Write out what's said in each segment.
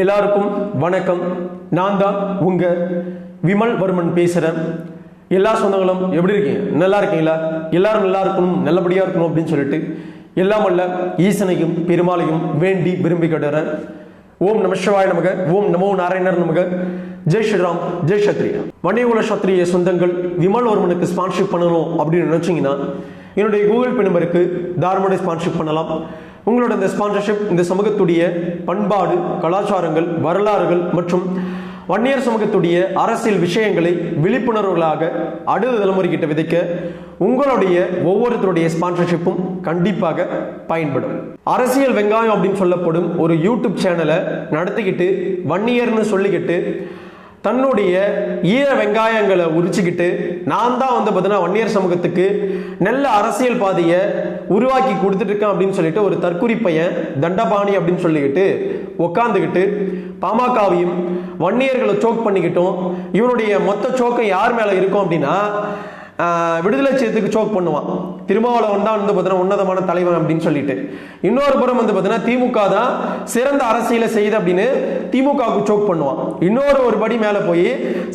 எல்லாருக்கும் வணக்கம். நான் தான் உங்க விமல் வர்மன் பேசுகிறேன் எல்லா சொந்தங்களும் எப்படி இருக்கீங்க? நல்லா இருக்கீங்களா? எல்லாரும் நல்லா இருக்கணும் நல்லபடியா இருக்கணும் அப்படின்னு சொல்லிட்டு எல்லாம் வல்ல ஈசனையும் பெருமாளையும் வேண்டி விரும்பி கட்டுறேன். ஓம் நம சிவாய நமக ஓம் நமோ நாராயணர் நமக. ஜெய் ஸ்ரீராம் ஜெய் சத்ரியா வணிகுல சத்ரிய சொந்தங்கள் விமல் வர்மனுக்கு ஸ்பான்ஷிப் பண்ணணும் அப்படின்னு நினைச்சீங்கன்னா என்னுடைய கூகுள் பே நம்பருக்கு தாராளமாக ஸ்பான்ஷிப் பண்ணலாம். உங்களோட இந்த ஸ்பான்சர்ஷிப் இந்த சமூகத்துடைய பண்பாடு கலாச்சாரங்கள் வரலாறுகள் மற்றும் வன்னியர் சமூகத்துடைய அரசியல் விஷயங்களை விழிப்புணர்வுகளாக அடுத்த தலைமுறைகிட்ட விதைக்க உங்களுடைய ஒவ்வொருத்தருடைய ஸ்பான்சர்ஷிப்பும் கண்டிப்பாக பயன்படும். அரசியல் வெங்காயம் அப்படின்னு சொல்லப்படும் ஒரு யூடியூப் சேனலை நடத்திக்கிட்டு வன்னியர்னு சொல்லிக்கிட்டு தன்னுடைய ஈர வெங்காயங்களை உரிச்சுக்கிட்டு நான் தான் வந்து பார்த்தீங்கன்னா வன்னியர் சமூகத்துக்கு நல்ல அரசியல் பாதையை உருவாக்கி கொடுத்துட்டு இருக்கேன் அப்படின்னு சொல்லிட்டு ஒரு தற்குறி பையன் தண்டபாணி அப்படின்னு சொல்லிக்கிட்டு உக்காந்துக்கிட்டு பாமகவையும் வன்னியர்களை சோக் பண்ணிக்கிட்டோம் இவனுடைய மொத்த சோக்கம் யார் மேலே இருக்கும் அப்படின்னா விடுதலை சேர்த்துக்கு சோக் பண்ணுவான். திருமாவளவன் தான் வந்து பார்த்தீங்கன்னா உன்னதமான தலைவன் அப்படின்னு சொல்லிட்டு. இன்னொரு புறம் வந்து பார்த்தீங்கன்னா திமுக தான் சிறந்த அரசியலை செய்யுது அப்படின்னு திமுகவுக்கு சோக் பண்ணுவான். இன்னொரு ஒரு படி மேலே போய்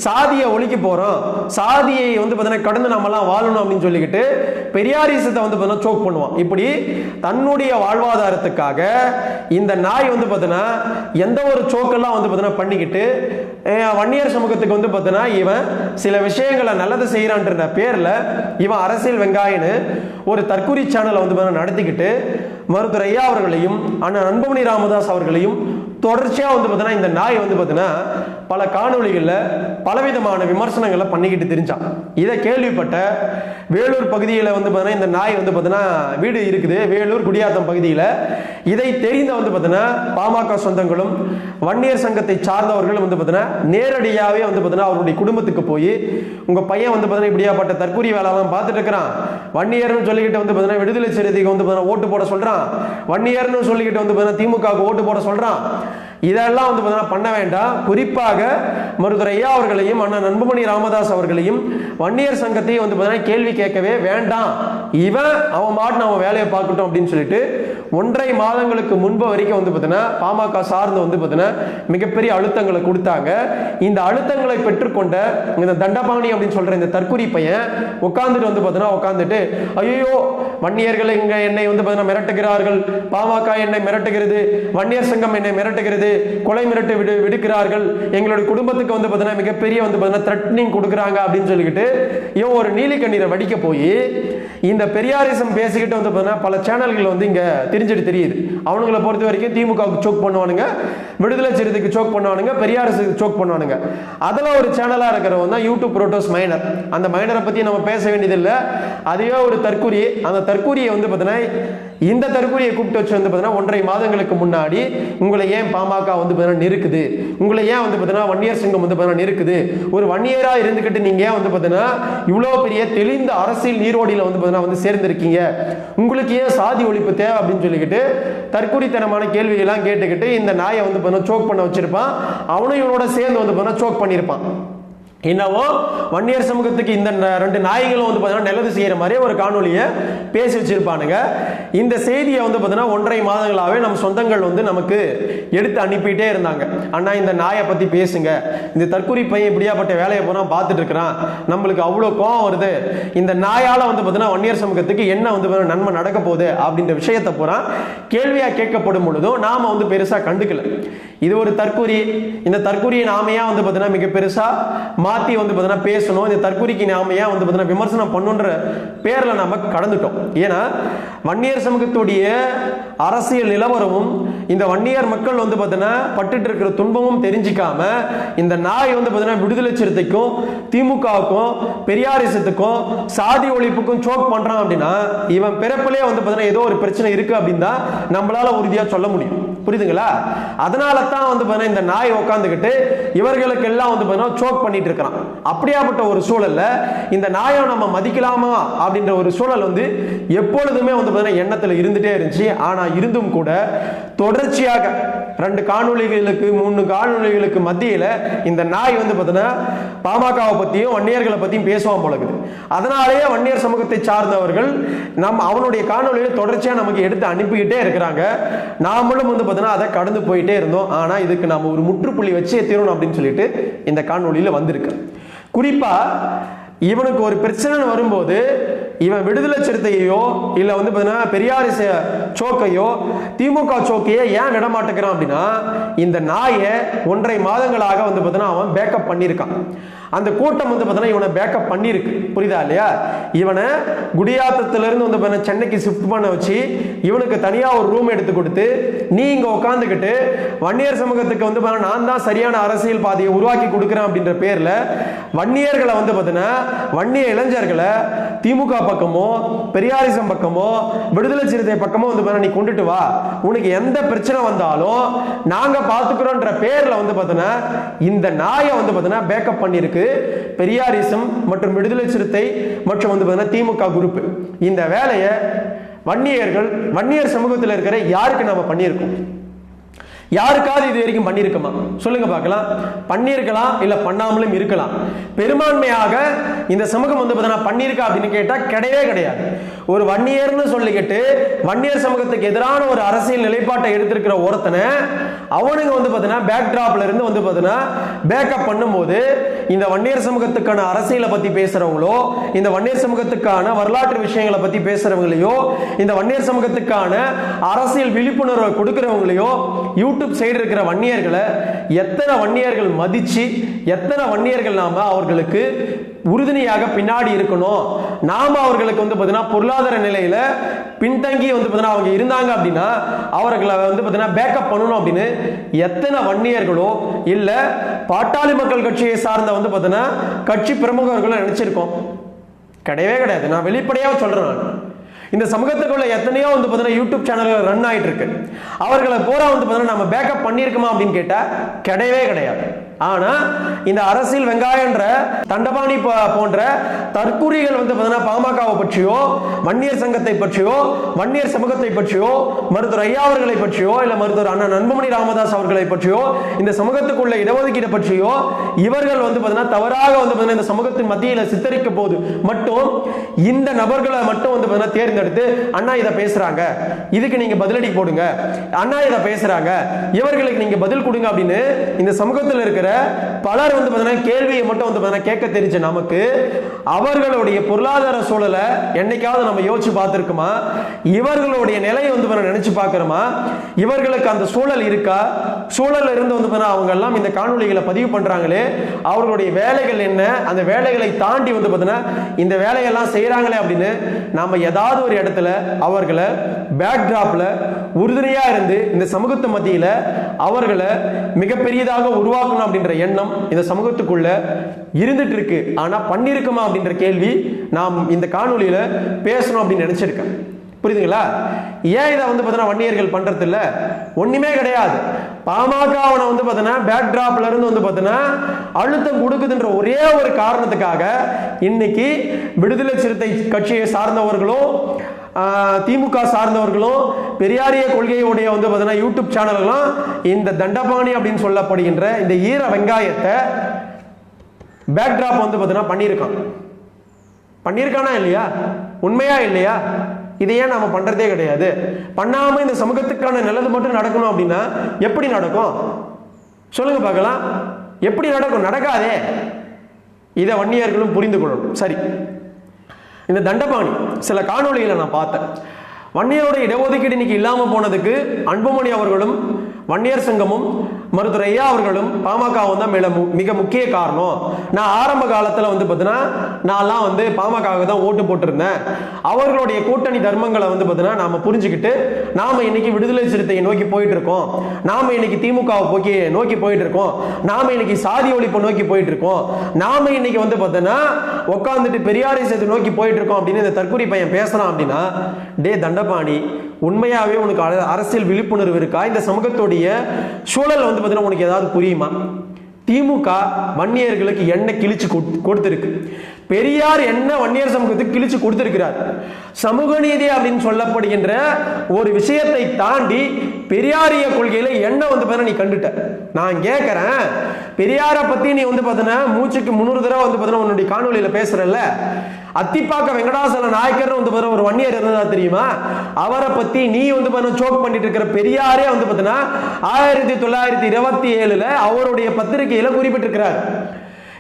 சாதியை ஒழிக்க போகிறோம் சாதியை வந்து பார்த்தீங்கன்னா கடந்து நம்மலாம் வாழணும் அப்படின்னு சொல்லிக்கிட்டு பெரியாரிசத்தை வந்து பார்த்தீங்கன்னா சோக் பண்ணுவான். இப்படி தன்னுடைய வாழ்வாதாரத்துக்காக இந்த நாய் வந்து பார்த்தீங்கன்னா எந்த ஒரு சோக்கெல்லாம் வந்து பார்த்தீங்கன்னா பண்ணிக்கிட்டு வன்னியர் சமூகத்துக்கு வந்து பார்த்தீங்கன்னா இவன் சில விஷயங்களை நல்லது செய்யறான்ற பேர்ல இவன் அரசியல் வெங்காயன்னு ஒரு தற்கூரி சேனலை வந்து பார்த்தீங்கன்னா நடத்திக்கிட்டு மருத்துவர் ஐயா அவர்களையும் அண்ணன் அன்பமணி ராமதாஸ் அவர்களையும் தொடர்ச்சியாக வந்து பார்த்தீங்கன்னா இந்த நாய் வந்து பார்த்தீங்கன்னா பல காணொளிகளில் பலவிதமான விமர்சனங்களை பண்ணிக்கிட்டு தெரிஞ்சான் இதை கேள்விப்பட்ட வேலூர் பகுதியில் வந்து பார்த்தீங்கன்னா இந்த நாய் வந்து பார்த்தீங்கன்னா வீடு இருக்குது. வேலூர் குடியாத்தம் பகுதியில். இதை தெரிந்த வந்து பார்த்தீங்கன்னா பாமக சொந்தங்களும் வன்னியர் சங்கத்தை சார்ந்தவர்களும் வந்து பார்த்தீங்கன்னா நேரடியாகவே வந்து பார்த்தீங்கன்னா அவருடைய குடும்பத்துக்கு போய் உங்க பையன் வந்து பார்த்தீங்கன்னா இப்படியாப்பட்ட தற்கூரி வேலைலாம் பார்த்துட்டு இருக்கிறான். வன்னியர்னு சொல்லிக்கிட்டு வந்து பார்த்தீங்கன்னா விடுதலை சிறுத்தைக்கு வந்து பார்த்தீங்கன்னா ஓட்டு போட சொல்றான். வன்னியர்னு சொல்லிக்கிட்டு வந்து பார்த்தீங்கன்னா திமுகவுக்கு ஓட்டு போட சொல்கிறான் இதெல்லாம் வந்து பார்த்தீங்கன்னா பண்ண வேண்டாம். குறிப்பாக மருத்துவர் ஐயா அவர்களையும் அண்ணன் அன்புமணி ராமதாஸ் அவர்களையும் வன்னியர் சங்கத்தையும் வந்து பார்த்தீங்கன்னா கேள்வி கேட்கவே வேண்டாம். இவன் அவன் மாட்டு அவன் வேலையை பார்க்கட்டும் அப்படின்னு சொல்லிட்டு ஒன்றரை மாதங்களுக்கு முன்பு வரைக்கும் வந்து பார்த்தீங்கன்னா பாமக சார்ந்து வந்து பார்த்தீங்கன்னா மிகப்பெரிய அழுத்தங்களை கொடுத்தாங்க. இந்த அழுத்தங்களை பெற்றுக்கொண்ட இந்த தண்டபாணி அப்படின்னு சொல்ற இந்த தற்குறி பையன் உட்காந்துட்டு வந்து பார்த்தீங்கன்னா உட்காந்துட்டு ஐயோ வன்னியர்கள் இங்க என்னை வந்து பார்த்தீங்கன்னா மிரட்டுகிறார்கள். பாமக என்னை மிரட்டுகிறது. வன்னியர் சங்கம் என்னை மிரட்டுகிறது. கொலை மிரட்டு விடு விடுக்கிறார்கள். எங்களுடைய குடும்பத்துக்கு வந்து பார்த்தீங்கன்னா மிகப்பெரிய வந்து பார்த்தீங்கன்னா த்ரெட்னிங் கொடுக்குறாங்க அப்படின்னு சொல்லிக்கிட்டு இவன் ஒரு நீலி கண்ணீரை வடிக்க போய் இந்த பெரியாரிசம் பேசிக்கிட்டு வந்து பார்த்தீங்கன்னா பல சேனல்கள் வந்து இங்கே தெரிஞ்சுட்டு தெரியுது. அவனுங்களை பொறுத்த வரைக்கும் திமுகவுக்கு சோக் பண்ணுவானுங்க விடுதலை சிறுத்தைக்கு சோக் பண்ணுவானுங்க பெரியாரிசுக்கு சோக் பண்ணுவானுங்க. அதில் ஒரு சேனலாக இருக்கிறவன் தான் யூடியூப் புரோட்டோஸ் மைனர் அந்த மைனரை பற்றி நம்ம பேச வேண்டியதில்லை. அதுவே ஒரு தற்கூரி அந்த தற்கூரியை வந்து பார்த்தீங்கன்னா இந்த தற்கொலையை கூப்பிட்டு வச்சு வந்து பார்த்தீங்கன்னா ஒன்றரை மாதங்களுக்கு முன்னாடி உங்களை ஏன் பாமக வந்து பார்த்தீங்கன்னா நெருக்குது? உங்களை ஏன் வந்து பார்த்தீங்கன்னா வன்னியர் சிங்கம் வந்து பார்த்தீங்கன்னா நெருக்குது? ஒரு வன்னியராக இருந்துக்கிட்டு நீங்கள் ஏன் வந்து பார்த்தீங்கன்னா இவ்வளோ பெரிய தெளிந்த அரசியல் நீரோடியில் வந்து பார்த்தீங்கன்னா வந்து சேர்ந்திருக்கீங்க? உங்களுக்கு ஏன் சாதி ஒழிப்பு தேவை அப்படின்னு சொல்லிக்கிட்டு தற்கொலைத்தனமான கேள்விகள்லாம் கேட்டுக்கிட்டு இந்த நாயை வந்து பார்த்தீங்கன்னா சோக் பண்ண வச்சிருப்பான். அவனும் இவனோட சேர்ந்து வந்து பார்த்தீங்கன்னா சோக் பண்ணியிருப்பான். என்னவோ வன்னியர் சமூகத்துக்கு இந்த ந- ரெண்டு நாய்களும் வந்து பார்த்தீங்கன்னா நல்லது செய்கிற மாதிரி ஒரு காணொலியை பேசி வச்சிருப்பானுங்க. இந்த செய்தியை வந்து பார்த்தீங்கன்னா ஒன்றரை மாதங்களாகவே நம்ம சொந்தங்கள் வந்து நமக்கு எடுத்து அனுப்பிட்டே இருந்தாங்க. அண்ணா இந்த நாயை பத்தி பேசுங்க. இந்த தற்கொலை பையன் இப்படியாப்பட்ட வேலையை போனா பார்த்துட்டு இருக்கிறான். நம்மளுக்கு அவ்வளோ கோவம் வருது. இந்த நாயால வந்து பார்த்தீங்கன்னா வன்னியர் சமூகத்துக்கு என்ன வந்து பார்த்தீங்கன்னா நன்மை நடக்க போகுது அப்படின்ற விஷயத்தை பூரா கேள்வியா கேட்கப்படும் பொழுதும் நாம வந்து பெருசா கண்டுக்கல. இது ஒரு தற்கூரி. இந்த தற்கூரியை நாமையா வந்து பார்த்தீங்கன்னா மிக பெருசா மாத்தி வந்து பார்த்தீங்கன்னா பேசணும். இந்த தற்கூரிக்கு நாமையா வந்து பார்த்தீங்கன்னா விமர்சனம் பண்ணுன்ற பேரில் நாம கடந்துட்டோம். ஏன்னா வன்னியர் சமூகத்துடைய அரசியல் நிலவரமும் இந்த வன்னியர் மக்கள் வந்து பார்த்தீங்கன்னா பட்டுட்டு இருக்கிற துன்பமும் தெரிஞ்சிக்காம இந்த நாய் வந்து பார்த்தீங்கன்னா விடுதலை சிறுத்தைக்கும் திமுகவுக்கும் பெரியாரிசத்துக்கும் சாதி ஒழிப்புக்கும் சோக் பண்றான் அப்படின்னா இவன் பிறப்பிலே வந்து பார்த்தீங்கன்னா ஏதோ ஒரு பிரச்சனை இருக்கு அப்படின்னு தான் நம்மளால உறுதியா சொல்ல முடியும். புரியுதுங்களா? அதனால தான் வந்து பார்த்தீங்கன்னா இந்த நாய் உட்காந்துக்கிட்டு இவர்களுக்கு எல்லாம் வந்து பார்த்தீங்கன்னா சோக் பண்ணிட்டு இருக்கிறான். அப்படியாப்பட்ட ஒரு சூழல்ல இந்த நாயை நம்ம மதிக்கலாமா அப்படின்ற ஒரு சூழல் வந்து எப்பொழுதுமே வந்து பார்த்தீங்கன்னா எண்ணத்தில் இருந்துட்டே இருந்துச்சு. ஆனால் இருந்தும் கூட தொடர்ச்சியாக ரெண்டு காணொளிகளுக்கு மூணு காணொலிகளுக்கு மத்தியில் இந்த நாய் வந்து பார்த்தீங்கன்னா பாமகவை பற்றியும் வன்னியர்களை பற்றியும் பேசுவான் போல இருக்குது. அதனாலேயே வன்னியர் சமூகத்தை சார்ந்தவர்கள் நம் அவனுடைய காணொலியை தொடர்ச்சியாக நமக்கு எடுத்து அனுப்பிக்கிட்டே இருக்கிறாங்க. நாமளும் வந்து பார்த்தீங்கன்னா அதை கடந்து போயிட்டே இருந்தோம். ஆனால் இதுக்கு நம்ம ஒரு முற்றுப்புள்ளி வச்சே தீரணும் அப்படின்னு சொல்லிட்டு இந்த காணொலியில் வந்திருக்கு. குறிப்பாக இவனுக்கு ஒரு பிரச்சனை வரும்போது இவன் விடுதலை சிறுத்தையோ இல்ல வந்து பார்த்தீங்கன்னா பெரியார் சோக்கையோ திமுக சோக்கையோ ஏன் விடமாட்டேங்கிறான் அப்படின்னா இந்த நாயை ஒன்றரை மாதங்களாக வந்து பார்த்தீங்கன்னா அவன் பேக்கப் பண்ணியிருக்கான். அந்த கூட்டம் வந்து பார்த்தீங்கன்னா இவனை பேக்கப் பண்ணியிருக்கு. புரியுதா இல்லையா? இவனை குடியாத்தத்திலிருந்து வந்து பார்த்தீங்கன்னா சென்னைக்கு ஷிஃப்ட் பண்ண வச்சு இவனுக்கு தனியா ஒரு ரூம் எடுத்து கொடுத்து நீ இங்க உட்காந்துக்கிட்டு வன்னியர் சமூகத்துக்கு வந்து பார்த்தீங்கன்னா நான் தான் சரியான அரசியல் பாதையை உருவாக்கி கொடுக்குறேன் அப்படின்ற பேர்ல வன்னியர்களை வந்து பார்த்தீங்கன்னா வன்னிய இளைஞர்களை திமுக பக்கமோ பெரியாரிசம் பக்கமோ விடுதலை சிறுத்தை பக்கமோ வந்து பார்த்தீங்கன்னா நீ கொண்டுட்டு வா. உனக்கு எந்த பிரச்சனை வந்தாலும் நாங்க பாத்துக்கிறோன்ற பேர்ல வந்து பார்த்தீங்கன்னா இந்த நாயை வந்து பார்த்தீங்கன்னா பேக்கப் பண்ணியிருக்கு. பெரியாரிசம் மற்றும் விடுதலை சிறுத்தை மற்றும் வந்து பார்த்தீங்கன்னா திமுக குரூப் இந்த வேலையை வன்னியர்கள் வன்னியர் சமூகத்தில் இருக்கிற யாருக்கு நம்ம பண்ணியிருக்கோம்? யாருக்காவது இது வரைக்கும் பண்ணியிருக்குமா? சொல்லுங்க பார்க்கலாம். பண்ணியிருக்கலாம் இல்ல பண்ணாமலும் இருக்கலாம். பெரும்பான்மையாக இந்த சமூகம் வந்து பார்த்தீங்கன்னா பண்ணியிருக்கா அப்படின்னு கேட்டா கிடையவே கிடையாது. ஒரு வன்னியர்னு சொல்லிக்கிட்டு வன்னியர் சமூகத்துக்கு எதிரான ஒரு அரசியல் நிலைப்பாட்டை எடுத்திருக்கிற ஒருத்தனை அவனுங்க வந்து பார்த்தீங்கன்னா பேக் டிராப்ல இருந்து வந்து பார்த்தீங்கன்னா பேக்கப் பண்ணும்போது இந்த வன்னியர் சமூகத்துக்கான அரசியலை பத்தி பேசுறவங்களோ இந்த வன்னியர் சமூகத்துக்கான வரலாற்று விஷயங்களை பத்தி பேசுறவங்களையோ இந்த வன்னியர் சமூகத்துக்கான அரசியல் விழிப்புணர்வை கொடுக்கிறவங்களையோ யூடியூப் சைடு இருக்கிற வன்னியர்களை எத்தனை வன்னியர்கள் மதிச்சு எத்தனை வன்னியர்கள் நாம அவர்களுக்கு உறுதுணையாக பின்னாடி இருக்கணும். நாம் அவர்களுக்கு வந்து பார்த்தீங்கன்னா பொருளாதார நிலையில் பின்தங்கி வந்து பார்த்தீங்கன்னா அவங்க இருந்தாங்க அப்படின்னா அவர்களை வந்து பார்த்தீங்கன்னா பேக்கப் பண்ணணும் அப்படின்னு எத்தனை வன்னியர்களோ இல்லை பாட்டாளி மக்கள் கட்சியை சார்ந்த வந்து பார்த்தீங்கன்னா கட்சி பிரமுகர்களும் நினச்சிருக்கோம். கிடையவே கிடையாது. நான் வெளிப்படையாக சொல்கிறேன் நான். இந்த சமூகத்துக்குள்ள எத்தனையோ வந்து பார்த்தீங்கன்னா யூடியூப் சேனல்கள் ரன் ஆகிட்டு இருக்கு. அவர்களை பூரா வந்து பார்த்தீங்கன்னா நம்ம பேக்கப் பண்ணியிருக்கோமா அப்படின்னு கேட்டால் கிடையவே கிடையாது. ஆனா இந்த அரசியல் வெங்காயன்ற தண்டபாணி போன்ற தற்கூறிகள் வந்து பார்த்தீங்கன்னா பாமகவை பற்றியோ வன்னியர் சங்கத்தை பற்றியோ வன்னியர் சமூகத்தை பற்றியோ மருத்துவர் ஐயா அவர்களை பற்றியோ இல்ல மருத்துவர் அண்ணன் அன்புமணி ராமதாஸ் அவர்களை பற்றியோ இந்த சமூகத்துக்குள்ள இடஒதுக்கீடு பற்றியோ இவர்கள் வந்து பார்த்தீங்கன்னா தவறாக வந்து பார்த்தீங்கன்னா இந்த சமூகத்தின் மத்தியில சித்தரிக்க போது மட்டும் இந்த நபர்களை மட்டும் வந்து பார்த்தீங்கன்னா தேர்ந்தெடுத்து அண்ணா இதை பேசுறாங்க. இதுக்கு நீங்க பதிலடி போடுங்க. அண்ணா இதை பேசுறாங்க. இவர்களுக்கு நீங்க பதில் கொடுங்க அப்படின்னு இந்த சமூகத்தில் இருக்கிற பலர் வந்து பார்த்தீங்கன்னா கேள்வியை மட்டும் வந்து பார்த்தீங்கன்னா கேட்க தெரிஞ்ச நமக்கு அவர்களுடைய பொருளாதார சூழலை என்னைக்காவது நம்ம யோசிச்சு பார்த்துருக்குமா? இவர்களுடைய நிலையை வந்து நினைச்சு பார்க்கிறோமா? இவர்களுக்கு அந்த சூழல் இருக்கா? சூழல்ல இருந்து வந்து பார்த்தீங்கன்னா அவங்க எல்லாம் இந்த காணொலிகளை பதிவு பண்றாங்களே அவர்களுடைய வேலைகள் என்ன அந்த வேலைகளை தாண்டி வந்து பார்த்தீங்கன்னா இந்த வேலையெல்லாம் செய்கிறாங்களே அப்படின்னு நாம ஏதாவது ஒரு இடத்துல அவர்களை பேக் உறுதுணையாக உறுதுணையா இருந்து இந்த சமூகத்து மத்தியில அவர்களை மிகப்பெரியதாக உருவாக்கணும் அப்படின்ற எண்ணம் இந்த சமூகத்துக்குள்ள இருந்துட்டு இருக்கு. ஆனா பண்ணிருக்குமா அப்படின்ற கேள்வி நாம் இந்த காணொலியில் பேசணும் அப்படின்னு நினைச்சிருக்கேன். புரியுதுங்களா? ஏன் இதை வந்து பார்த்தீங்கன்னா வன்னியர்கள் பண்றது இல்ல ஒண்ணுமே கிடையாது. பாமக அவனை வந்து பார்த்தீங்கன்னா பேக் ட்ராப்ல இருந்து வந்து பார்த்தீங்கன்னா அழுத்தம் கொடுக்குதுன்ற ஒரே ஒரு காரணத்துக்காக இன்னைக்கு விடுதலை சிறுத்தை கட்சியை சார்ந்தவர்களும் திமுக சார்ந்தவர்களும் பெரியாரிய கொள்கையுடைய வந்து பார்த்தீங்கன்னா யூடியூப் சேனல்களும் இந்த தண்டபாணி அப்படின்னு சொல்லப்படுகின்ற இந்த ஈர வெங்காயத்தை பேக் டிராப் வந்து பார்த்தீங்கன்னா பண்ணியிருக்கான். பண்ணியிருக்கானா இல்லையா? உண்மையா இல்லையா? இதை ஏன் நாம பண்றதே கிடையாது. பண்ணாம இந்த சமூகத்துக்கான நல்லது மட்டும் நடக்கணும் அப்படின்னா எப்படி நடக்கும்? சொல்லுங்க பார்க்கலாம். எப்படி நடக்கும்? நடக்காதே. இதை வன்னியர்களும் புரிந்து கொள்ளணும். சரி. இந்த தண்டபாணி சில காணொளிகளை நான் பார்த்தேன். வன்னியரோட இடஒதுக்கீடு இன்னைக்கு இல்லாமல் போனதுக்கு அன்புமணி அவர்களும் வன்னியர் சங்கமும் மருத்துவர் ஐயா அவர்களும் பாமகவும் தான் மிக மு- மிக முக்கிய காரணம். நான் ஆரம்ப காலத்தில் வந்து பார்த்தீங்கன்னா நான்லாம் வந்து பாமகவுக்கு தான் ஓட்டு போட்டிருந்தேன். அவர்களுடைய கூட்டணி தர்மங்களை வந்து பார்த்தீங்கன்னா நாம் புரிஞ்சுக்கிட்டு நாம இன்னைக்கு விடுதலை சிறுத்தையை நோக்கி போயிட்டு இருக்கோம் நாம இன்னைக்கு திமுகவை போக்கி நோக்கி போயிட்டு இருக்கோம் நாம் இன்னைக்கு சாதி ஒழிப்பை நோக்கி போயிட்டு இருக்கோம் நாம இன்னைக்கு வந்து பார்த்தீங்கன்னா உட்காந்துட்டு பெரியாரிசத்தை நோக்கி போயிட்டு இருக்கோம் அப்படின்னு இந்த தற்கொலை பையன் பேசுகிறான் அப்படின்னா டே தண்டபாணி உண்மையாகவே உனக்கு அரசியல் விழிப்புணர்வு இருக்கா? இந்த சமூகத்தோடைய சூழல் வந்து பார்த்தீங்கன்னா உனக்கு ஏதாவது புரியுமா? திமுக வன்னியர்களுக்கு என்ன கிழிச்சு கொடு- கொடுத்திருக்கு. பெரியார் என்ன வன்னியர் சமூகத்துக்கு கிழிச்சு கொடுத்திருக்கிறார். சமூக நீதி அப்படின்னு சொல்லப்படுகின்ற ஒரு விஷயத்தை தாண்டி பெரியாரிய கொள்கையில என்ன வந்து பார்த்தீங்கன்னா நீ கண்டுட்ட. நான் கேட்கறேன் பெரியாரை பத்தி நீ வந்து பார்த்தீங்கன்னா மூச்சுக்கு முன்னூறு தடவை வந்து பார்த்தீங்கன்னா உன்னுடைய காணொலியில பேசுறல்ல. அத்திப்பாக்க வெங்கடாசல நாயக்கர் வந்து பாரு ஒரு வன்னியர் இருந்ததா தெரியுமா? அவரை பத்தி நீ வந்து பார்த்தீங்கன்னா சோக் பண்ணிட்டு இருக்கிற பெரியாரே வந்து பார்த்தீங்கன்னா ஆயிரத்தி தொள்ளாயிரத்தி இருபத்தி ஏழுல அவருடைய பத்திரிகையில குறிப்பிட்டிருக்கிறார்.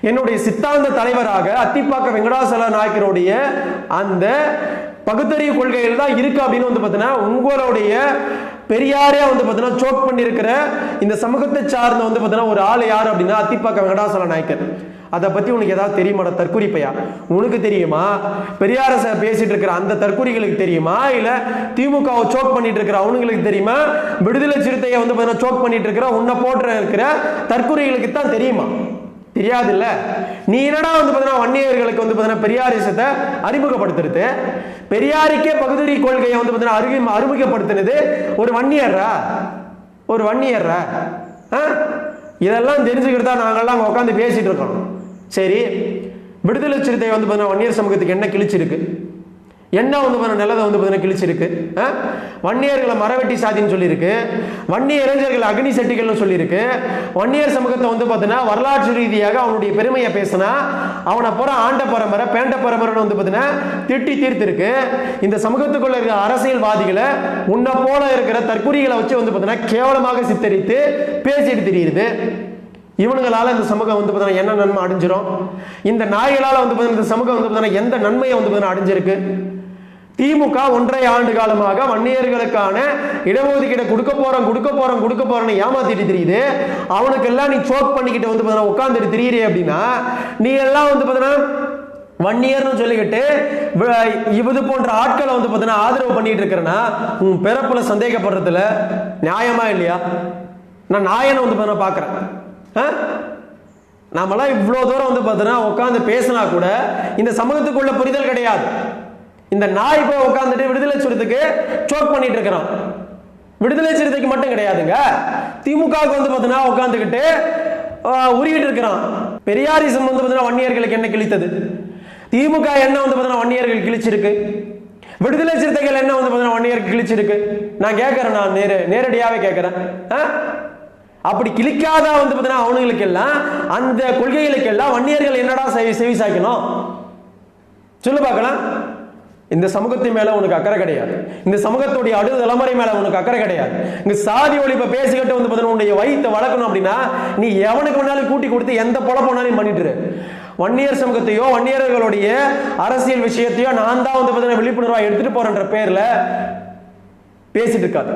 என்னுடைய சித்தாந்த தலைவராக அத்திப்பாக்க வெங்கடாசல நாயக்கருடைய அந்த பகுத்தறிவு கொள்கையில் தான் இருக்கு அப்படின்னு வந்து பார்த்தீங்கன்னா உங்களுடைய பெரியாரே வந்து பார்த்தீங்கன்னா சோக் பண்ணியிருக்கிற இந்த சமூகத்தை சார்ந்த வந்து பார்த்தீங்கன்னா ஒரு ஆள் யார் அப்படின்னா அத்திப்பாக்க வெங்கடாசல நாயக்கர். அதை பற்றி உனக்கு ஏதாவது தெரியுமாடா தற்குறிப்பையா? உனக்கு தெரியுமா? பெரியார பேசிட்டு இருக்கிற அந்த தற்குறிகளுக்கு தெரியுமா? இல்லை திமுகவை சோக் பண்ணிட்டு இருக்கிற அவனுங்களுக்கு தெரியுமா? விடுதலை சிறுத்தையை வந்து பார்த்தீங்கன்னா சோக் பண்ணிட்டு இருக்கிற உன்னை போட்டு இருக்கிற தற்குறிகளுக்கு தான் தெரியுமா? தெரியாது இல்ல நீ என்னடா வந்து பார்த்தீங்கன்னா வன்னியர்களுக்கு வந்து பார்த்தீங்கன்னா பெரியாரிசத்தை அறிமுகப்படுத்துறது? பெரியாருக்கே பகுதி கொள்கையை வந்து பார்த்தீங்கன்னா அறிவி அறிமுகப்படுத்தினது ஒரு வன்னியர்ரா? ஒரு வன்னியர்ரா? ஆ? இதெல்லாம் தெரிஞ்சுக்கிட்டு தான் நாங்கள்லாம் அங்கே உட்காந்து பேசிட்டு இருக்கோம். சரி விடுதலை சிறுத்தை வந்து பார்த்தீங்கன்னா வன்னியர் சமூகத்துக்கு என்ன கிழிச்சிருக்கு? என்ன வந்து பார்த்தீங்கன்னா நல்லதை வந்து பார்த்தீங்கன்னா கிழிச்சிருக்கு? ஆ? வன்னியர்களை மரவெட்டி சாதின்னு சொல்லியிருக்கு. வன்னிய இளைஞர்கள் அக்னி செட்டிகள்னு சொல்லியிருக்கு. வன்னியர் சமூகத்தை வந்து பார்த்தீங்கன்னா வரலாற்று ரீதியாக அவனுடைய பெருமையை பேசினா அவனை போற ஆண்ட பரம்பரை பேண்ட பரம்பரைன்னு வந்து பார்த்தீங்கன்னா திட்டி தீர்த்திருக்கு. இந்த சமூகத்துக்குள்ள இருக்கிற அரசியல்வாதிகளை உன்னை போல இருக்கிற தற்குறிகளை வச்சு வந்து பார்த்தீங்கன்னா கேவலமாக சித்தரித்து பேசிட்டு தெரியுது இவனுங்களால இந்த சமூகம் வந்து பார்த்தீங்கன்னா என்ன நன்மை அடைஞ்சிரும்? இந்த நாய்களால வந்து பார்த்தீங்கன்னா இந்த சமூகம் வந்து பார்த்தீங்கன்னா எந்த நன்மையை வந்து பார்த்தீங்கன்னா அடைஞ்சிருக்கு? திமுக ஒன்றரை ஆண்டு காலமாக வன்னியர்களுக்கான இடஒதுக்கீடை கொடுக்க போறோம் கொடுக்க போறோம் கொடுக்க போறோம்னு ஏமாத்திட்டு தெரியுது. அவனுக்கெல்லாம் நீ சோக் பண்ணிக்கிட்டு வந்து பார்த்தீங்கன்னா உட்காந்துட்டு தெரியுறே அப்படின்னா நீ எல்லாம் வந்து பார்த்தீங்கன்னா வன்னியர்னு சொல்லிக்கிட்டு வ- இது போன்ற ஆட்களை வந்து பார்த்தீங்கன்னா ஆதரவு பண்ணிட்டு இருக்கிறனா உன் பிறப்புல சந்தேகப்படுறதுல நியாயமா இல்லையா? நான் நாயனை வந்து பார்த்தீங்கன்னா பார்க்குறேன் நாமெல்லாம் இவ்வளோ தூரம் வந்து பார்த்தோன்னா உட்காந்து பேசினா கூட இந்த சமூகத்துக்குள்ள புரிதல் கிடையாது. இந்த நாய் போய் உட்காந்துட்டு விடுதலை சிறுத்தைக்கு சோக் பண்ணிட்டு இருக்கிறான். விடுதலை சிறுத்தைக்கு மட்டும் கிடையாதுங்க. திமுகவுக்கு வந்து பார்த்தோன்னா உட்காந்துக்கிட்டு உருகிட்டு இருக்கிறான். பெரியாரிசம் வந்து பார்த்தீங்கன்னா வன்னியர்களுக்கு என்ன கிழித்தது? திமுக என்ன வந்து பார்த்தீங்கன்னா வன்னியர்கள் கிழிச்சிருக்கு? விடுதலை சிறுத்தைகள் என்ன வந்து பார்த்தீங்கன்னா வன்னியர்கள் கிழிச்சிருக்கு? நான் கேட்குறேன் நான் நேர நேரடியாகவே கேட்குறேன். ஆ? அப்படி கிழிக்காத வந்து பார்த்தீங்கன்னா அவனுங்களுக்கு எல்லாம் அந்த கொள்கைகளுக்கு எல்லாம் வன்னியர்கள் என்னடா செவி செவி சாய்க்கணும்? சொல்லு பார்க்கலாம். இந்த சமூகத்தின் மேல உனக்கு அக்கறை கிடையாது. இந்த சமூகத்துடைய அடுத்த தலைமுறை மேல உனக்கு அக்கறை கிடையாது. இங்க சாதி ஒழிப்பை பேசிக்கிட்டு வந்து பார்த்தீங்கன்னா உன்னுடைய வயித்தை வளர்க்கணும் அப்படின்னா நீ எவனுக்கு வேணாலும் கூட்டி கொடுத்து எந்த பொழப்போனாலும் பண்ணிட்டு வன்னியர் சமூகத்தையோ வன்னியர்களுடைய அரசியல் விஷயத்தையோ நான் தான் வந்து பார்த்தீங்கன்னா விழிப்புணர்வா எடுத்துட்டு போறேன்ற பேர்ல பேசிட்டு இருக்காது.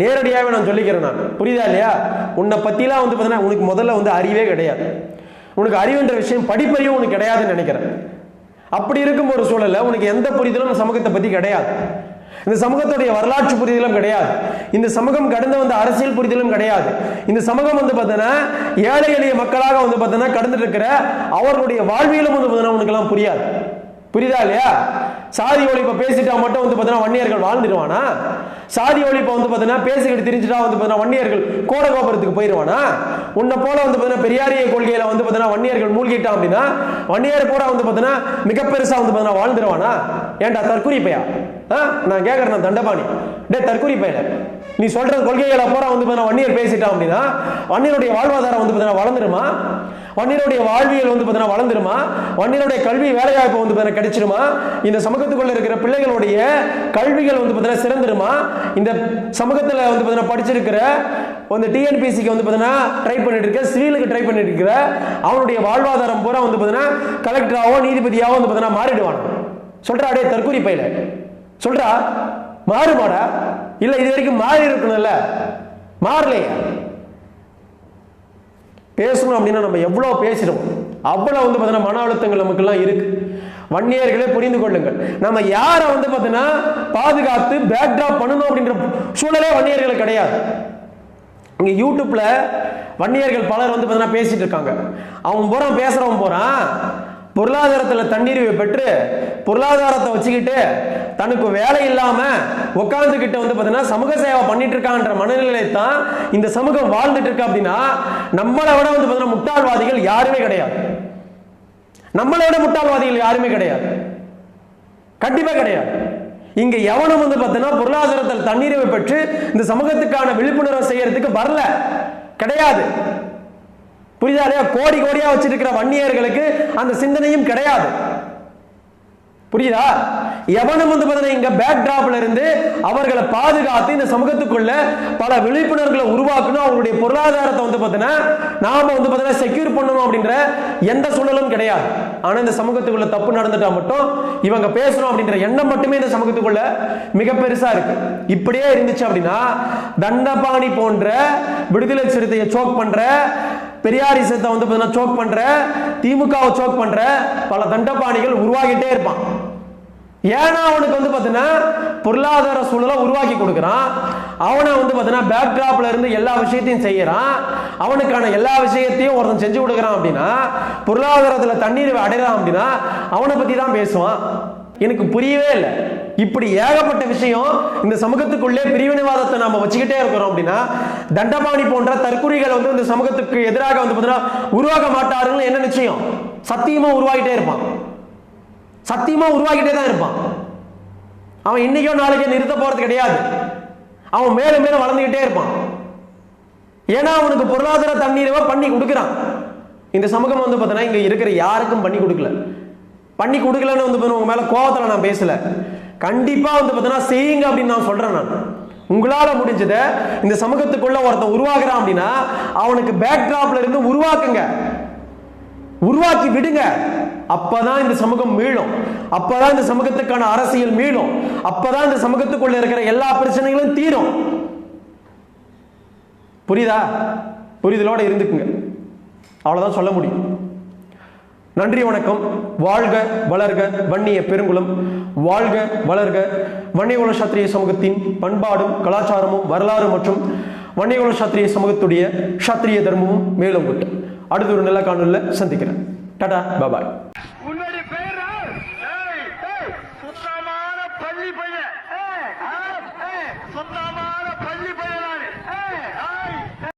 நேரடியாகவே நான் சொல்லிக்கிறேன் நான். புரியுதா இல்லையா? உன்னை பற்றிலாம் வந்து பார்த்தீங்கன்னா உனக்கு முதல்ல வந்து அறிவே கிடையாது. உனக்கு அறிவுன்ற விஷயம் படிப்பறிவு உனக்கு கிடையாதுன்னு நினைக்கிறேன். அப்படி இருக்கும் ஒரு சூழலில் உனக்கு எந்த புரிதலும் சமூகத்தை பற்றி கிடையாது. இந்த சமூகத்துடைய வரலாற்று புரிதலும் கிடையாது. இந்த சமூகம் கடந்து வந்த அரசியல் புரிதலும் கிடையாது. இந்த சமூகம் வந்து பார்த்தீங்கன்னா ஏழை எளிய மக்களாக வந்து பார்த்தீங்கன்னா கடந்துட்டு இருக்கிற அவர்களுடைய வாழ்வியலும் வந்து பார்த்தீங்கன்னா உனக்கெல்லாம் புரியாது. புரியுதா இல்லையா? சாதி ஒழிப்பை பேசிட்டா மட்டும் வந்து பார்த்தீங்கன்னா வன்னியர்கள் வாழ்ந்துடுவானா? சாதி ஒழிப்பை வந்து பார்த்தீங்கன்னா பேசிக்கிட்டு திரிஞ்சுட்டா வந்து பார்த்தீங்கன்னா வன்னியர்கள் கோடகோபுரத்துக்கு போயிடுவானா உன்னை போல வந்து பார்த்தீங்கன்னா பெரியாரிய கொள்கையில வந்து பார்த்தீங்கன்னா வன்னியர்கள் மூழ்கிட்டான் அப்படின்னா வன்னியர் பூரா வந்து பார்த்தீங்கன்னா மிக பெருசா வந்து பார்த்தீங்கன்னா வாழ்ந்துருவானா? ஏன்டா தற்குறி பையா? ஆ நான் கேட்கறேன் நான் தண்டபாணி. டே தற்குறி பையல. நீ சொல்ற கொள்கைகளை பூரா வந்து பார்த்தீங்கன்னா வன்னியர் பேசிட்டான் அப்படின்னா வன்னியருடைய வாழ்வாதாரம் வந்து பார்த்தீங்கன்னா வளர்ந்துருமா? வன்னியருடைய வாழ்வியல் வந்து பார்த்தீங்கன்னா வளர்ந்துருமா? வன்னியருடைய கல்வி வேலைவாய்ப்பு வந்து பார்த்தீங்கன்னா கிடைச்சிருமா? இந்த சமூகத்துக்குள்ள இருக்கிற பிள்ளைகளுடைய கல்விகள் வந்து பார்த்தீங்கன்னா சிறந்துருமா? இந்த சமூகத்தில் வந்து பார்த்தீங்கன்னா படிச்சிருக்கிற வந்து டிஎன்பிசிக்கு வந்து பார்த்தீங்கன்னா ட்ரை பண்ணிட்டு இருக்க சிவிலுக்கு ட்ரை பண்ணிட்டு இருக்கிற அவனுடைய வாழ்வாதாரம் பூரா வந்து பார்த்தீங்கன்னா கலெக்டராகவோ நீதிபதியாகவோ வந்து பார்த்தீங்கன்னா மாறிடுவான்? சொல்றா அப்படியே தற்கூரி பையில. சொல்றா மாறுமாடா? இல்ல இது வரைக்கும் மாறி இருக்கணும்ல? மாறலையே. பேசணும் அப்படின்னா நம்ம எவ்வளவு பேசுகிறோம் அவ்வளவு வந்து பார்த்தீங்கன்னா மன அழுத்தங்கள் நமக்கெல்லாம் இருக்கு. வன்னியர்களே புரிந்து கொள்ளுங்கள். நம்ம யாரை வந்து பார்த்தீங்கன்னா பாதுகாத்து பேக்ட்ராப் பண்ணணும் அப்படின்ற சூழலே வன்னியர்களுக்கு கிடையாது. இங்க யூடியூப்ல வன்னியர்கள் பலர் வந்து பார்த்தீங்கன்னா பேசிட்டு இருக்காங்க. அவன் போறான் பேசுறவன் போறான் பொருளாதாரத்துல தண்ணீர் பெற்று பொருளாதாரத்தை வச்சுக்கிட்டு தனக்கு வேலை இல்லாம உட்கார்ந்துகிட்டு வந்து பார்த்தீங்கன்னா சமூக சேவை பண்ணிட்டு இருக்கான்ற மனநிலை தான் இந்த சமூகம் வாழ்ந்துட்டு இருக்கு அப்படின்னா நம்மளை விட வந்து பார்த்தீங்கன்னா முட்டாள்வாதிகள் யாருமே கிடையாது. நம்மளை விட முட்டாள்வாதிகள் யாருமே கிடையாது. கண்டிப்பா கிடையாது. இங்க எவனும் வந்து பார்த்தீங்கன்னா பொருளாதாரத்தில் தண்ணீரை பெற்று இந்த சமூகத்துக்கான விழிப்புணர்வு செய்யறதுக்கு வரல. கிடையாது. புரியுதா இல்லையா? கோடி கோடியா வச்சிருக்கிற வன்னியர்களுக்கு அந்த சிந்தனையும் கிடையாது. புரியுதா? எவனும் வந்து பார்த்தீங்கன்னா இங்க பேக் டிராப்ல இருந்து அவர்களை பாதுகாத்து இந்த சமூகத்துக்குள்ள பல விழிப்புணர்வுகளை உருவாக்கணும். அவங்களுடைய பொருளாதாரத்தை வந்து பார்த்தீங்கன்னா நாம வந்து பார்த்தீங்கன்னா செக்யூர் பண்ணணும் அப்படின்ற எந்த சூழலும் கிடையாது. ஆனா இந்த சமூகத்துக்குள்ள தப்பு நடந்துட்டா மட்டும் இவங்க பேசணும் அப்படின்ற எண்ணம் மட்டுமே இந்த சமூகத்துக்குள்ள மிக பெருசா இருக்கு. இப்படியே இருந்துச்சு அப்படின்னா தண்டபாணி போன்ற விடுதலை சிறுத்தையை சோக் பண்ற பெரியாரிசத்தை வந்து பார்த்தீங்கன்னா சோக் பண்ற திமுகவை சோக் பண்ற பல தண்டபாணிகள் உருவாகிட்டே இருப்பான். ஏன்னா அவனுக்கு வந்து பார்த்தீங்கன்னா பொருளாதார சூழலை உருவாக்கி கொடுக்குறான். அவனை வந்து பார்த்தீங்கன்னா பேக்ட்ராப்ல இருந்து எல்லா விஷயத்தையும் செய்யறான். அவனுக்கான எல்லா விஷயத்தையும் ஒருத்தன் செஞ்சு கொடுக்குறான் அப்படின்னா பொருளாதாரத்தில் தண்ணீர் அடைகிறான் அப்படின்னா அவனை பத்தி தான் பேசுவான். எனக்கு புரியவே இல்லை. இப்படி ஏகப்பட்ட விஷயம் இந்த சமூகத்துக்குள்ளே பிரிவினைவாதத்தை நம்ம வச்சுக்கிட்டே இருக்கிறோம் அப்படின்னா தண்டபாணி போன்ற தற்குறிகள் வந்து இந்த சமூகத்துக்கு எதிராக வந்து பார்த்தீங்கன்னா உருவாக மாட்டாருன்னு என்ன நிச்சயம்? சத்தியமா உருவாகிட்டே இருப்பான். சத்தியமா உருவாக்கிட்டே தான் இருப்பான். அவன் இன்னைக்கோ நாளைக்கோ நிறுத்த போறது கிடையாது. அவன் மேலும் மேலும் வளர்ந்துகிட்டே இருப்பான். ஏன்னா அவனுக்கு பொருளாதார தண்ணீரை பண்ணி கொடுக்குறான். இந்த சமூகம் வந்து பார்த்தோன்னா இங்க இருக்கிற யாருக்கும் பண்ணி கொடுக்கல. பண்ணி கொடுக்கலன்னு வந்து பார்த்தீங்கன்னா உங்க மேல கோவத்துல நான் பேசல. கண்டிப்பா வந்து பார்த்தோன்னா செய்யுங்க அப்படின்னு நான் சொல்றேன் நான். உங்களால முடிஞ்சதை இந்த சமூகத்துக்குள்ள ஒருத்தன் உருவாகிறான் அப்படின்னா அவனுக்கு பேக்ட்ராப்ல இருந்து உருவாக்குங்க. உருவாக்கி விடுங்க. அப்பதான் இந்த சமூகம் மீளும். அப்பதான் இந்த சமூகத்துக்கான அரசியல் மீளும். அப்பதான் இந்த சமூகத்துக்குள்ள இருக்கிற எல்லா பிரச்சனைகளும் தீரும். புரியுதா? புரிதலோட இருந்துக்குங்க. அவ்வளவுதான் சொல்ல முடியும். நன்றி வணக்கம். வாழ்க வளர்க வன்னிய பெருங்குளம். வாழ்க வளர்க. வன்னியகுல சாத்திரிய சமூகத்தின் பண்பாடும் கலாச்சாரமும் வரலாறு மற்றும் வன்னியகுல சாத்திரிய சமூகத்துடைய சாத்திரிய தர்மமும் மேலும் விட்டு அடுத்த ஒரு நல்ல காணொலியில் சந்திக்கிறேன். டாடா பாபாய்.